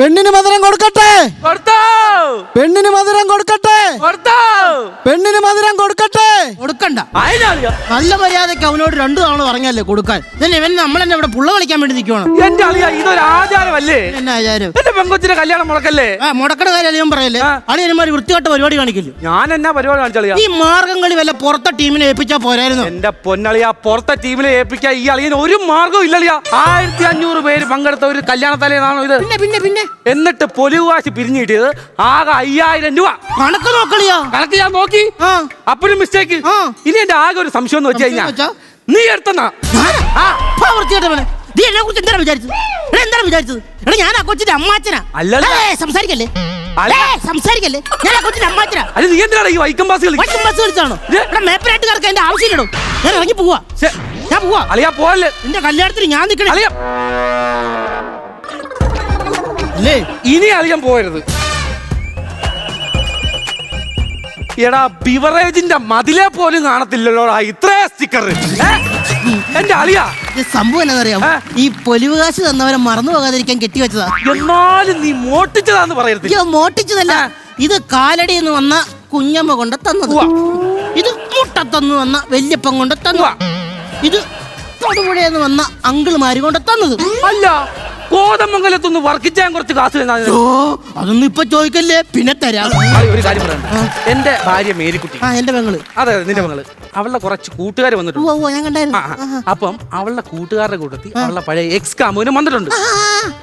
പെണ്ണിന് മധുരം കൊടുക്കട്ടെ. കൊടുത്തോ. പെണ്ണിന് മധുരം കൊടുക്കട്ടെ. കൊടുത്തോ. പെണ്ണിന് മധുരം കൊടുക്കട്ടെ. കൊടുക്കണ്ട. നല്ല മര്യാദയ്ക്ക് അവനോട് രണ്ടു തവണ പറഞ്ഞല്ലേ കൊടുക്കാൻ. ഇതന്നെ ഇവൻ നമ്മളെന്നെ ഇവിടെ പുള്ള കളിക്കാൻ വേണ്ടി നിൽക്കുവാണ് എന്റെ അളിയ ഇതൊരു ആചാരമല്ലേ? എന്നാ ആചാരം. എന്റെ പെങ്കൊച്ചിന്റെ കല്യാണം മുടക്കല്ലേ? ആ മുടക്കട കാര്യം ഞാൻ പറയല്ലേ? അളി അളിയന്മാർ വൃത്തികെട്ട പരിപാടി കാണിക്കില്ല? ഞാൻ എന്നാ പരിപാടി കാണിച്ചളിയാ ഈ മാർഗം കളി വല്ല പുറത്തെ ടീമിനെ ഏൽപ്പിച്ചാ പോരായിരുന്നു. എന്റെ പൊന്നളിയ പുറത്തെ ടീമിനെ ഏൽപ്പിക്കാൻ ഈ അളിയന് ഒരു മാർഗവും ഇല്ലളിയ. ആയിരത്തി അഞ്ഞൂറ് പേര് പങ്കെടുത്ത ഒരു കല്യാണ തലേന്നാണോ ഇത്? പിന്നെ പിന്നെ പിന്നെ. എന്നിട്ട് പൊലിവാശി പിരിഞ്ഞു കിട്ടിയത് ആകെ അയ്യായിരം രൂപ. കണക്ക് നോക്കളിയാ കണക്ക് ഞാൻ നോക്കി. അപ്പോഴും മിസ്റ്റേക്ക്. ആ. ഇനി എന്റെ ആകെ ഒരു സംശയം എന്ന് വെച്ച് നീ എടുത്തെന്നാ. നീ എന്നെ കുറിച്ച് എന്താണ് വിചാരിച്ചത്? എന്താണ് വിചാരിച്ചത്? എടാ ഞാൻ ആ കൊച്ചിന്റെ അമ്മാച്ചനാ. സംസാരിക്കല്ലേ? അല്ല. സംസാരിക്കല്ലേ? ഞാൻ ആ കൊച്ചിന്റെ അമ്മാച്ചനാ. അത് നീ എന്തിനാണ് ഈ വൈക്കം പാസ് കളി വൈക്കം ബസ് കളിച്ചാണോ? ഇത്? എടാ മേപ്പനാട്ടുകാർക്ക് എന്റെ ആവശ്യമില്ലടോ ഞാൻ ഇറങ്ങി പോവാ. ഞാൻ പോവാ. അളിയാ പോവല്ലേ. നിന്റെ കല്യാണത്തിന് ഞാൻ നിൽക്കണേ അളിയ. അല്ലേ? ഇനി അധികം പോകരുത് എടാ ബിവറേജിന്റെ മതിലെ പോലും കാണത്തില്ലല്ലോടാ ഇത്രേ സ്റ്റിക്കർ എന്റെ അളിയ. ഇത് സംഭവം എന്നറിയാം. ഈ പൊലിവ് കാശ് തന്നവരെ മറന്നു പോകാതിരിക്കാൻ കെട്ടിവെച്ചതാ. എന്നാലും നീ മോട്ടിച്ചതാന്ന് പറയരുത്. മോട്ടിച്ചതല്ല. ഇത് കാലടി എന്ന് വന്ന കുഞ്ഞമ്മ കൊണ്ട് തന്നത്. ഇത് മുട്ട തന്നു വന്ന വല്യപ്പൻ കൊണ്ട് തന്നു ഇത് ഇത് തൊടുപുഴയെന്ന് വന്ന അങ്കിൾമാര് കൊണ്ട് തന്നത്. അല്ല. കോതമംഗലത്തൊന്ന് വർക്കിച്ചാൻ കുറച്ച് കാശ് തന്നാ കാസ് ഓ അതൊന്നും ഇപ്പൊ ചോദിക്കല്ലേ? പിന്നെ തരാം. ഒരു കാര്യം പറയാം എന്റെ ഭാര്യ മേരിക്കുട്ടി. ആ എന്റെ പെങ്ങൾ. അതെ അതെ നിന്റെ മകൾ അവളുടെ കുറച്ച് കൂട്ടുകാർ വന്നിട്ടുണ്ട്. ഉവ്വ, ഞാൻ കണ്ടായിരുന്നു. ആ, ആ. അപ്പം അവളുടെ കൂട്ടുകാരുടെ കൂട്ടത്തിൽ അവളുടെ പഴയ എക്സ് കാമുവിനും വന്നിട്ടുണ്ട്.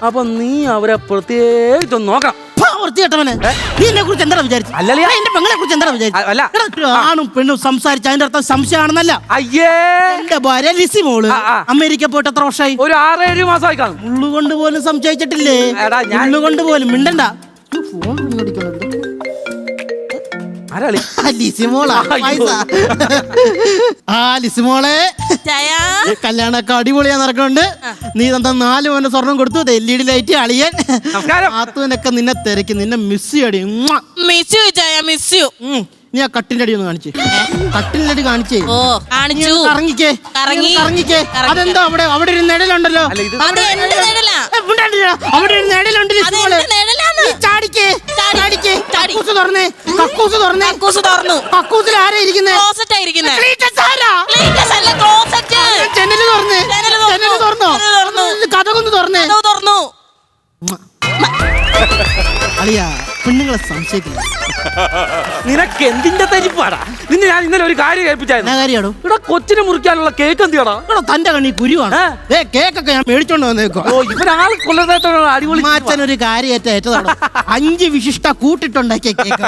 അപ്പൊ നീ അവരെ പ്രത്യേകിച്ചൊന്ന് നോക്കണം. വൃത്തികെട്ടവനെ നീ എന്നെ കുറിച്ച് എന്താ വിചാരിച്ചു? അല്ലല്ലേ? എന്റെ പെങ്ങളെ കുറിച്ച് എന്താ വിചാരിച്ചു? അ- അല്ല. എടാ, ഒരു ആണും പെണ്ണും സംസാരിച്ച അതിന്റെ അർത്ഥം സംശയമാണെന്നല്ല. അയ്യേ. എന്റെ ഭാര്യ ലിസി മോൾ ആ, ആ. അമേരിക്ക പോയിട്ട് എത്ര വർഷമായി ഒരു ആറേഴ് മാസമായി കാണും. ഉള്ളുകൊണ്ട് പോലും സംശയിച്ചിട്ടില്ലേ? എടാ, ഞാൻ- ഉള്ളുകൊണ്ട് പോലും. മിണ്ടണ്ട. ഫോൺ വിളിക്കുന്നുണ്ട് ആരാളി? ആ ലിസിമോളാ അയ്യോ. പൈസ. ആ ലിസിമോളെ. ചായ. കല്യാണമൊക്കെ അടിപൊളിയാ നടക്കുന്നുണ്ട്. നീ തന്ന നാല് മോന്റെ സ്വർണം കൊടുത്തു. എൽ ഇ ഡി ലൈറ്റ് അളിയൻ. നമസ്കാരം. ആത്തുവിനൊക്കെ നിന്നെ തിരക്കി. നിന്നെ miss ചെയ്യടി. Miss you Chaya miss you. നീ ആ കട്ടിന്റെ അടി ഒന്ന് കാണിച്ചേ കട്ടിന്റെ അടി കാണിച്ചേ. ഓ കാണിച്ചു. കറങ്ങിക്കേ. കറങ്ങി. കറങ്ങിക്കേ. അതെന്താ അവിടെ അവിടെ ഒരു നിഴലുണ്ടല്ലോ. അവിടെ ഒരു നിഴലുണ്ട് ചാടിക്കേ. ചാടി. ചാടിക്കേ. ചാടി. കക്കൂസ് തുറന്നേ. കക്കൂസ് തുറന്നേ. കക്കൂസ് തുറന്നു. കക്കൂസിൽ ആരാ ഇരിക്കുന്നേ? ക്ലോസറ്റ് ആയിരിക്കുന്നേ ക്ലീറ്റസ് ആരാ? അല്ല ക്ലോസറ്റ് ജനൽ തുറന്നേ. ജനൽ തുറന്നു. തുറന്നോ? ജനൽ തുറന്നു. കഥകൊന്ന് തുറന്നേ. തുറന്നു. അളിയാ. പെണ്ണുങ്ങളെ സംശയിക്കില്ല. നിനക്ക് എന്തിന്റെ തരിപ്പാടാ? നിന്നെ ഞാൻ ഇന്നലെ ഒരു കാര്യം കേൾപ്പിച്ചായിരുന്നു. എന്നാ ഇവിടെ കൊച്ചിനെ മുറിക്കാനുള്ള കേക്ക് എന്തിയാടാ? എടാ തന്റെ കണ്ണി കുരുവാണ്. ഏ? കേക്കൊക്കെ ഞാൻ മേടിച്ചോണ്ട് വന്നേക്കോ. ഓ ഇവനാൾ കൊല്ലത്തേത്തോടെ അടിപൊളി മാച്ചൻ ഒരു കാര്യേറ്റ ഏറ്റതാണ് അഞ്ച് വിശിഷ്ട കൂട്ടിട്ടുണ്ടാക്കിയ കേക്ക്.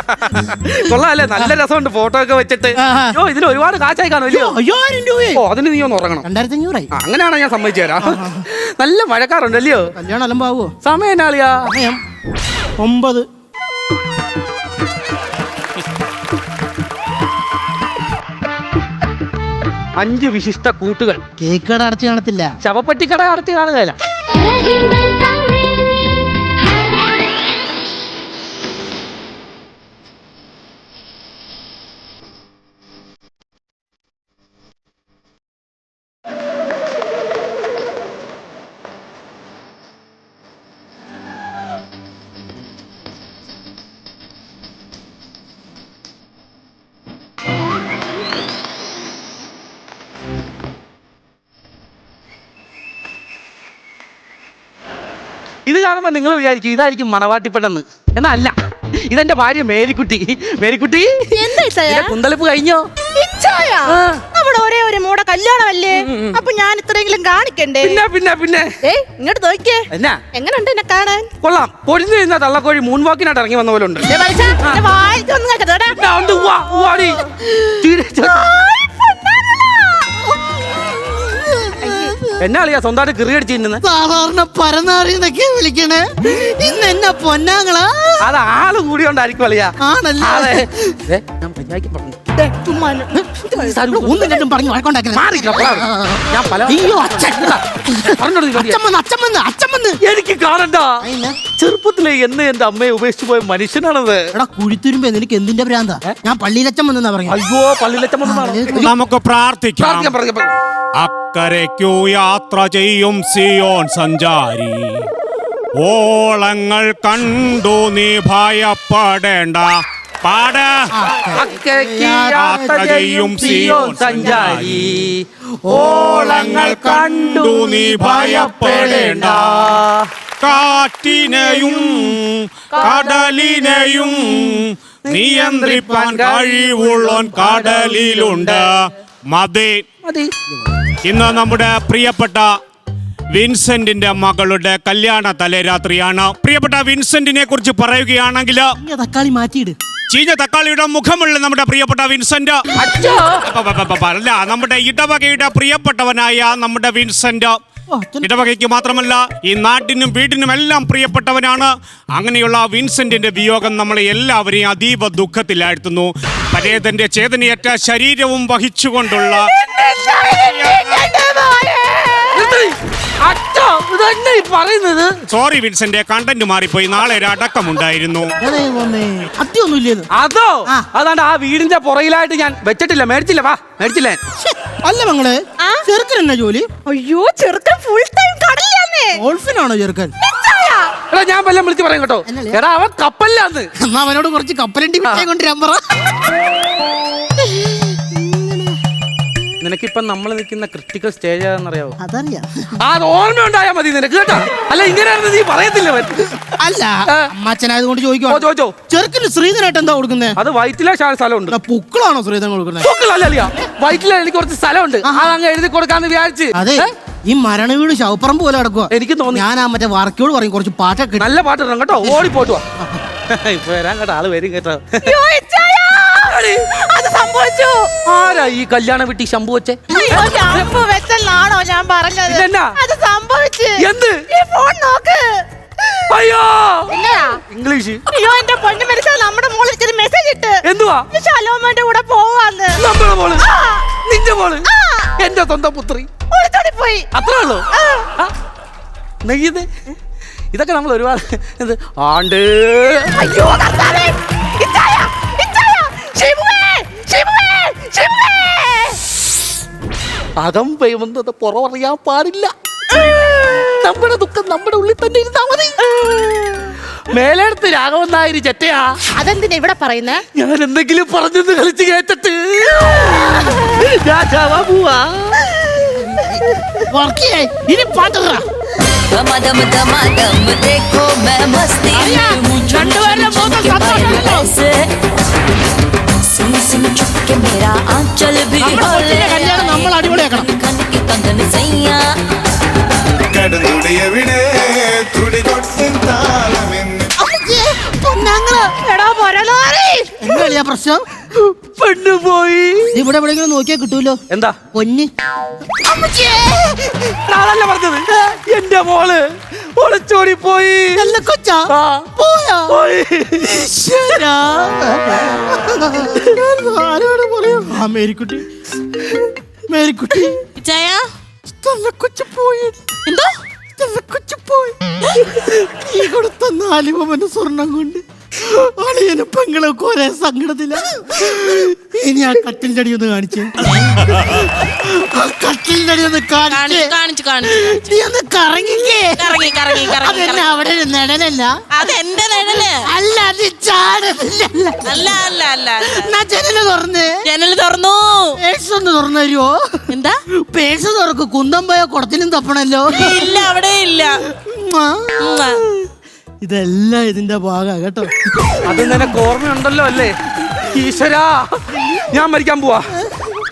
കൊള്ളാല്ലേ? നല്ല രസമുണ്ട് ഫോട്ടോ ഒക്കെ വെച്ചിട്ട് ആഹാ. ഓ ഇതിന് ഒരുപാട് കാശായി കാണും അയ്യായിരം രൂപയെ? ഓ അതിന് നീ ഒന്ന് ഉറങ്ങണം. രണ്ടായിരത്തി അഞ്ഞൂറായി ആ, അങ്ങനെയാണോ ഞാൻ സമ്മതിച്ചു തരാം? നല്ല മഴക്കാറുണ്ട് അല്ലയോ? കല്യാണം അലമ്പാവോ? സമയം എന്നാളിയാ? സമയം ഒമ്പത്. അഞ്ച് വിശിഷ്ട കൂട്ടുകൾ. കേക്ക് കട അടച്ചു കാണത്തില്ല ശവപ്പെട്ടിക്കട അടച്ചു കാണുകയില്ല ഇത് കാണുമ്പോ നിങ്ങൾ വിചാരിക്കും ഇതായിരിക്കും മണവാട്ടിപ്പെട്ടെന്ന് എന്നല്ല. ഇതെന്റെ ഭാര്യ മേരിക്കുട്ടി. മേരിക്കുട്ടി? കുന്തളിപ്പ് കഴിഞ്ഞോ. നമ്മുടെ ഒരേ ഒരു മോടെ കല്യാണമല്ലേ? അപ്പൊ ഞാൻ ഇത്രയെങ്കിലും കാണിക്കണ്ടേ? പിന്നെ പിന്നെ പിന്നെ. ഏയ് ഇങ്ങോട്ട് നോക്കിയേ. എന്നാ? എങ്ങനെയുണ്ട് എന്നെ കാണാൻ? കൊള്ളാം. പൊരിഞ്ഞു നിന്ന തള്ളക്കോഴി മൂൺ വാക്കിനായിട്ട് ഇറങ്ങി വന്ന പോലെ ഉണ്ട്. ദേ എന്നാ അളിയാ സ്വന്തമായിട്ട് കിറി അടിച്ച് തിന്നുന്നത് സാധാരണ പരനാറിന്നൊക്കെ വിളിക്കണേ. ഇന്ന് എന്നെ പൊന്നാങ്ങളാ? അത് ആൾ കൂടി കൊണ്ടായിരിക്കും ആണല്ലേ? അതെ. ദേ, ഞാൻ പറഞ്ഞു. ദേ, ചുമ്മാ ഒന്ന്. ഒന്നും രണ്ടും പറഞ്ഞു. ഞാൻ പല അയ്യോ അച്ഛൻ പറഞ്ഞോളൂ നീ മതിയാ. അച്ഛൻ വന്ന് അച്ഛൻ വന്ന് അച്ഛൻ വന്ന് എനിക്ക് കാണണ്ട. ചെറുപ്പത്തിലെ എന്ന് എന്റെ അമ്മയെ ഉപേക്ഷിച്ചു പോയ മനുഷ്യനാണത്. എടാ കുഴിത്തുരുമ്പേ നിനക്ക് എന്തിന്റെ ഭ്രാന്താ? ഞാൻ പള്ളിയിലച്ഛൻ വന്നെന്നാ പറഞ്ഞു അയ്യോ. പള്ളിയിലച്ചമ്മ നമുക്ക് പ്രാർത്ഥിക്കാം പ്രാർത്ഥിക്കാം പ്രാർത്ഥിക്കാം. അക്കരയ്ക്കു യാത്ര ചെയ്യും സിയോൺ സഞ്ചാരി. ഓളങ്ങൾ കണ്ടു നീ ഭയപ്പെടേണ്ട. പാട. യാത്ര ചെയ്യും സിയോൺ സഞ്ചാരി. ഓളങ്ങൾ കണ്ടു നീ ഭയപ്പെടേണ്ട. കാറ്റിനെയും കടലിനെയും നിയന്ത്രിപ്പാൻ കഴിവുള്ളോൻ കടലിലുണ്ട്. മതി. മതി. ഇന്ന് നമ്മുടെ പ്രിയപ്പെട്ട വിൻസെന്റിന്റെ മകളുടെ കല്യാണ തലേരാത്രിയാണ്. പ്രിയപ്പെട്ട വിൻസെന്റിനെ കുറിച്ച് പറയുകയാണെങ്കിൽ തക്കാളി മാറ്റിയിട്. ചീഞ്ഞ തക്കാളിയുടെ മുഖമുള്ള നമ്മുടെ പ്രിയപ്പെട്ട വിൻസെന്റ്. അല്ല നമ്മുടെ ഇടവകയുടെ പ്രിയപ്പെട്ടവനായ നമ്മുടെ വിൻസെന്റ്. ഇടവകയ്ക്ക് മാത്രമല്ല ഈ നാട്ടിനും വീടിനും എല്ലാം പ്രിയപ്പെട്ടവനാണ്. അങ്ങനെയുള്ള വിൻസെന്റിന്റെ വിയോഗം നമ്മളെ എല്ലാവരെയും അതീവ ദുഃഖത്തിലാഴ്ത്തുന്നു. പരേതന്റെ ചേതനയേറ്റ ശരീരവും വഹിച്ചുകൊണ്ടുള്ള പറയുന്നത്? സോറി വിൻസെന്റ് കണ്ടന്റ് മാറിപ്പോയി. നാളെ ഒരു അടക്കമുണ്ടായിരുന്നു. അതേ. അതാണ്ട് ആ വീടിന്റെ പുറകിലായിട്ട് ഞാൻ വെച്ചിട്ടില്ല. മേടിച്ചില്ല വാ മേടിച്ചില്ലേ? അല്ല മങ്ങളെ? ചെറുക്കൻ എന്നാ ജോലി? അയ്യോ ചെറുക്കൻ ഫുൾ ടൈം ഗോൾഫിനാണോ ചെറുക്കൻ? എടാ ഞാൻ വല്ലതും വിളിച്ച് പറയും കേട്ടോ. എന്നല്ലേ? എടാ അവൻ കപ്പലിലാന്ന്. എന്നാ അവനോട് കുറച്ച് കപ്പലണ്ടി മിഠായി കൊണ്ടുവരാൻ പറ. നിനക്കിപ്പം നമ്മൾ നിൽക്കുന്ന ക്രിട്ടിക്കൽ സ്റ്റേജ് ആണെന്നറിയാവോ അതറിയാം. ആ അത് ഓർമ്മ ഉണ്ടായാ മതി നിനക്ക് കേട്ടോ. അല്ല ഇങ്ങനെയായിരുന്നു നീ പറയത്തില്ല അവൻ. അല്ല ആ. അമ്മച്ചനായത് കൊണ്ട് ഓ ചോദിക്കുവാ ചോദിച്ചോ ചെറുക്കന് ശ്രീധനായിട്ട് എന്താ കൊടുക്കുന്നേ? അത് വയറ്റിലെ സ്ഥലം സ്ഥലമുണ്ട്. പുക്കളാണോ ശ്രീധരൻ കൊടുക്കുന്നത് പൊക്കിലല്ല വയറ്റിലെ എനിക്ക് കുറച്ച് സ്ഥലമുണ്ട്. അത് അങ്ങ് എഴുതി കൊടുക്കാന്ന് വിചാരിച്ച്. അതെ. ഏ? ഈ മരണ വീട് ശവപ്പറമ്പ് പോലെ കിടക്കുക എനിക്ക് തോന്നി. ഞാൻ ആ മറ്റേ വർക്കിയോട് പറയും കുറച്ച് പാട്ടൊക്കെ ഇട്ട്. നല്ല പാട്ട് ഇടണം കേട്ടോ. ഓടിപ്പോട്ടുവാ ഇപ്പൊ വരാൻ കേട്ടോ. ആൾ വരും കേട്ടോ. അയ്യോ, ഇച്ചായാ. അത് സംഭവിച്ചു. ആരാ ഈ കല്യാണം വിട്ടി ശമ്പു വെച്ചേ? അയ്യോ വെച്ചെന്നാണോ ഞാൻ പറഞ്ഞത്? ഇതെന്നാ? അത് സംഭവിച്ചു. എന്ത്? ഈ ഫോൺ നോക്ക്. അയ്യോ! എന്നതാ ഇംഗ്ലീഷ്. അയ്യോ എന്റെ പൊന്നു മരിച്ചാൽ നമ്മുടെ മോൾ ചെറിയ മെസ്സേജ് ഇട്ട്. എന്തുവാ? ശലോമോന്റെ കൂടെ പോവാന്ന്. നമ്മുടെ മോൾ. ആ. നിന്റെ മോൾ. ആ. എന്റെ സ്വന്തം പുത്രി. പോയി അത്രേ ഉള്ളൂ. ഇതൊക്കെ നമ്മൾ ഒരുപാട് എന്ത്? ആണ്ട്. അയ്യോ കർത്താവേ. ഇച്ചായ ഇച്ചായ. ശിവുവേ ശിവുവേ ശിവുവേ. അകം പെയ്യുന്നത് പുറമറിയാൻ പാടില്ല. നമ്മുടെ ദുഃഖം നമ്മുടെ ഉള്ളിൽ തന്നെ ഇരുന്നാ മതി. മേലെടുത്ത് രാഘവൻ നായര് ചെറ്റയാ അതെന്തിനാ ഇവിടെ പറയുന്നേ ഞാൻ എന്തെങ്കിലും പറഞ്ഞെന്ന് കളിച്ച് കേട്ടിട്ട് രാജാവാ പോവാ വർക്കിയേ ഇനി പാട്ടിട दम दम दम देखो मैं मस्ती में हूँ झुम झुम झुम के पायल ऐसे सुन सुन चुप के मेरा आंचल भी നമ്മുടെ डोले കൊച്ചിന്റെ കല്യാണം നമ്മൾ അടിപൊളിയാക്കണം खन के कंगन सैया കടന്നുടിയവിടെ എന്താ പ്രശ്നം? പെണ്ണു പോയി. ഇവിടെ എവിടെയെങ്കിലും നോക്കിയാ കിട്ടൂലോ? എന്താ? പൊന്ന്. നാളല്ല പറഞ്ഞത്? എന്റെ മോൾ ഒളിച്ചോടി പോയി. നല്ല കൊച്ചാ? പോയാ? പോയി. ഈശ്വരാ. ഞാൻ ആരോട് പറയും? ആ മേരിക്കുട്ടി. മേരിക്കുട്ടി. ചായ നല്ല കൊച്ചു പോയി. എന്തോ? നല്ല കൊച്ചു പോയി. ഈ കൊടുത്ത നാല് പവന്റെ സ്വർണം കൊണ്ട് അളിയനും പെങ്ങളും ഒരേ സങ്കടത്തില്ല ഇനി ആ കട്ടിലിന്റെ അടി ഒന്ന് കാണിച്ചേ. ആ കട്ടിലിന്റെ അടി ഒന്ന് കാണിച്ചേ കാണിച്ചു കാണിച്ചു നീ ഒന്ന് കറങ്ങിക്കേ. കറങ്ങി കറങ്ങി കറങ്ങി അതെന്നെ അവിടെ ഒരു നിഴലല്ല. അത് എന്റെ നിഴൽ? അല്ല അത് ചാടുന്നില്ല അല്ല. അല്ല അല്ല അല്ല എന്നാ ജനൽ തുറന്ന്. ജനൽ തുറന്നു. പേഴ്സ് ഒന്ന് തുറന്നു തരുമോ എന്താ? പേഴ്സ് തുറക്ക്. കുന്തം പോയ കുടത്തിനും തപ്പണല്ലോ. ഇല്ല അവിടെ ഇല്ല. ഉമ്മാ. ഉമ്മ. ഇതെല്ലാം ഇതിന്റെ ഭാഗമാണ് കേട്ടോ? അത് നിനക്ക് ഓർമ്മയുണ്ടല്ലോ അല്ലേ? ഈശ്വരാ ഞാൻ മരിക്കാൻ പോവാ.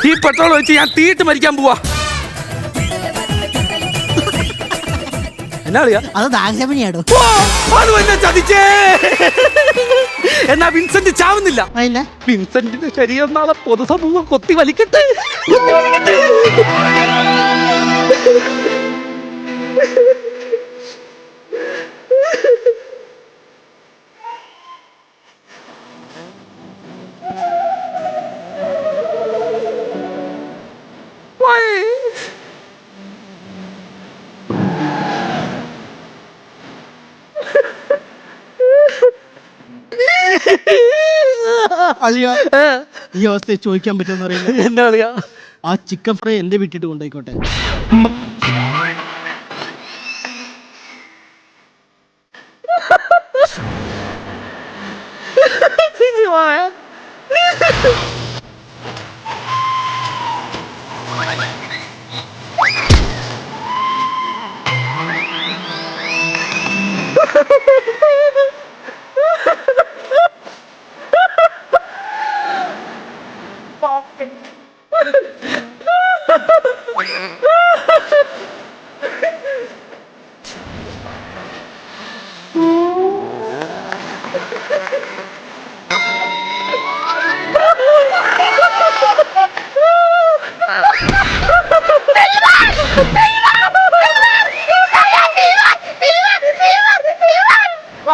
ഈ പെട്രോൾ വെച്ച് ഞാൻ തീയിട്ട് മരിക്കാൻ പോവാ. എന്നാ കളിയാ അത് ദാഹശമനിയാടോ? ഓ, അത് എന്നെ ചതിച്ചേ. എന്നാ വിൻസെന്റ് ചാവുന്നില്ല. അതിന്റെ വിൻസെന്റിന്റെ ശരീരം നാളെ പൊതുസമൂഹം കൊത്തി വലിക്കട്ടെ. അളിയ ഈ അവസ്ഥ ചോദിക്കാൻ പറ്റുമെന്ന് അറിയില്ല. എന്താ ആ ചിക്കൻ ഫ്രൈ എന്റെ വീട്ടിട്ട് കൊണ്ടായിക്കോട്ടെ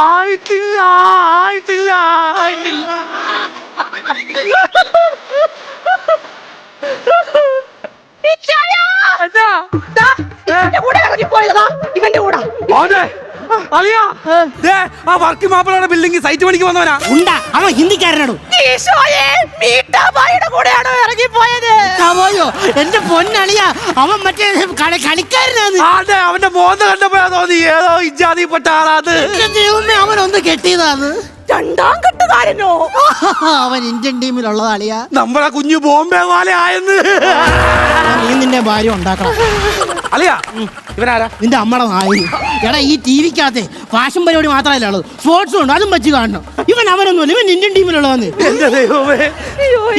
ആയിട്ടില്ല ആയിട്ടില്ല ആയിട്ടില്ല. അളിയാ ദേ, ആ വർക്കി മാപ്പിളയുടെ ബിൽഡിംഗ് സൈറ്റ് പണിക്ക് വന്നവനാ. ഉണ്ടാ അവൻ ഹിന്ദിക്കാരനാടോ? കൂടെയാണോ ഇറങ്ങിപ്പോയത്? പോയോ എന്റെ പൊന്നളിയ അവൻ മറ്റേ കളി കളിക്കാരനാണ്. അതെ അവന്റെ മോന്ത കണ്ടപ്പോഴാ തോന്നി ഏതോ ഇജാതിപ്പെട്ട ആളാത്. എന്റെ ദൈവമേ അവൻ ഒന്ന് കെട്ടിയതാണ് രണ്ടാം കെട്ടുകാരനോ? അവൻ ഇന്ത്യൻ ടീമിലുള്ളത് അളിയ. നമ്മളെ കുഞ്ഞു ബോംബെ പോലെ ആയെന്ന് നീ നിന്റെ ഭാര്യ ഉണ്ടാക്കണം. അളിയാ ഇവനാരാ? നിന്റെ അമ്മടെ നായി എടാ ഈ ടി വിക്കകത്തെ ഫാഷൻ പരിപാടി മാത്രമല്ല ഉള്ളത്. സ്പോർട്സും ഉണ്ട് അതും വെച്ച് കാണണം. ഇവൻ അവനൊന്നുമല്ല ഇവൻ ഇന്ത്യൻ ടീമിലുള്ളതാണ് എന്റെ ദൈവമേ.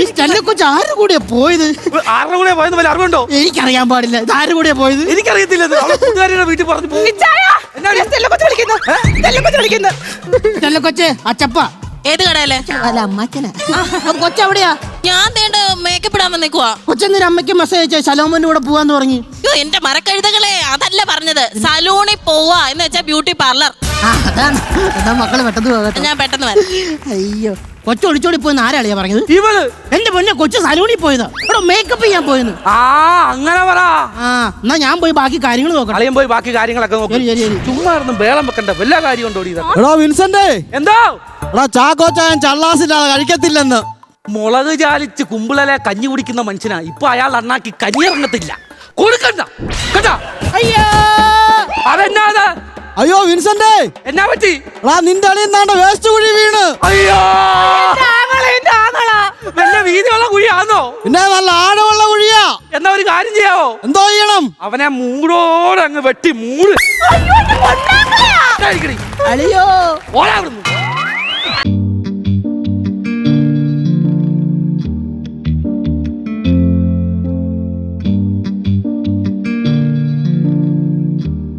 ഈ സ്റ്റെല്ലെ കൊച്ചു ആരുടെ കൂടെ പോയത്? ആരുടെ കൂടെ പോയെന്ന് വല്ല അറിവുണ്ടോ? എനിക്കറിയാൻ പാടില്ല. ഇത് ആരുടെ കൂടെ പോയത്? എനിക്കറിയത്തില്ല അവളെ കൂട്ടുകാരിയുടെ വീട്ടിൽ പറഞ്ഞു പോകും. വിളിക്കുന്നു. കൊച്ചെ അച്ചപ്പ. ഏത് കടയല്ലേ അല്ല അമ്മച്ചന കൊച്ചെവിടെയാ? ഞാൻ തേണ്ട മേക്കപ്പ് ഇടാൻ വന്നേക്കുവാ. കൊച്ചെന്നൊരു അമ്മയ്ക്ക് മെസ്സേജ് അയച്ചാ ശലോമന്റെ കൂടെ പോവാന്ന് പറഞ്ഞു. അയ്യോ എന്റെ മരക്കഴുതകളെ അതല്ല പറഞ്ഞത്. സലൂണിൽ പോവാ എന്ന് വെച്ചാ ബ്യൂട്ടി പാർലർ ആ അതാണ്. എന്നാ മക്കൾ പെട്ടെന്ന് പോകട്ടെ ഞാൻ പെട്ടെന്ന് വരാം. അയ്യോ കൊച്ചു ഒളിച്ചോടി പോയെന്ന് ആരാളിയാ പറഞ്ഞത്? ഇവൾ. എന്റെ പൊന്നെ കൊച്ചു സലൂണിൽ പോയതാ ഇവിടെ മേക്കപ്പ് ചെയ്യാൻ പോയെന്ന്. ആ അങ്ങനെ പറ. ആ എന്നാ ഞാൻ പോയി ബാക്കി കാര്യങ്ങൾ നോക്കണം അളിയൻ പോയി ബാക്കി കാര്യങ്ങളൊക്കെ നോക്കി. ശരി ശരി ശരി. ചുമ്മാ ഇരുന്ന് ബേളം വെക്കണ്ട. വല്ല കാര്യം ഉണ്ടോ എടാ വിൻസെന്റ് എന്തോ? എടാ ചാക്കോച്ചായൻ ചള്ളാസില്ലാതെ കഴിക്കത്തില്ലെന്ന്. മുളക് ചാലിച്ച് കുമ്പിളലെ കഞ്ഞി കുടിക്കുന്ന മനുഷ്യനാ. ഇപ്പൊ അയാൾ അണ്ണാക്കി കഞ്ഞി ഇറങ്ങത്തില്ല. കൊടുക്കണ്ട. കേട്ടാ? അയ്യോ! അതെന്നാ അയ്യോ വിൻസെന്റ് എന്നാ പറ്റി? എടാ നിന്റെ അളിയിൽ നാണ്ട വേസ്റ്റ് കുഴി വീണ്. അയ്യോ! വീതിയുള്ള കുഴിയാണോ പിന്നെ നല്ല ആഴമുള്ള കുഴിയാ. എന്നാ ഒരു കാര്യം ചെയ്യാവോ? എന്തോ ചെയ്യണം? അവനെ മൂടോടെ അങ്ങ് വെട്ടി മൂട്. അയ്യോ you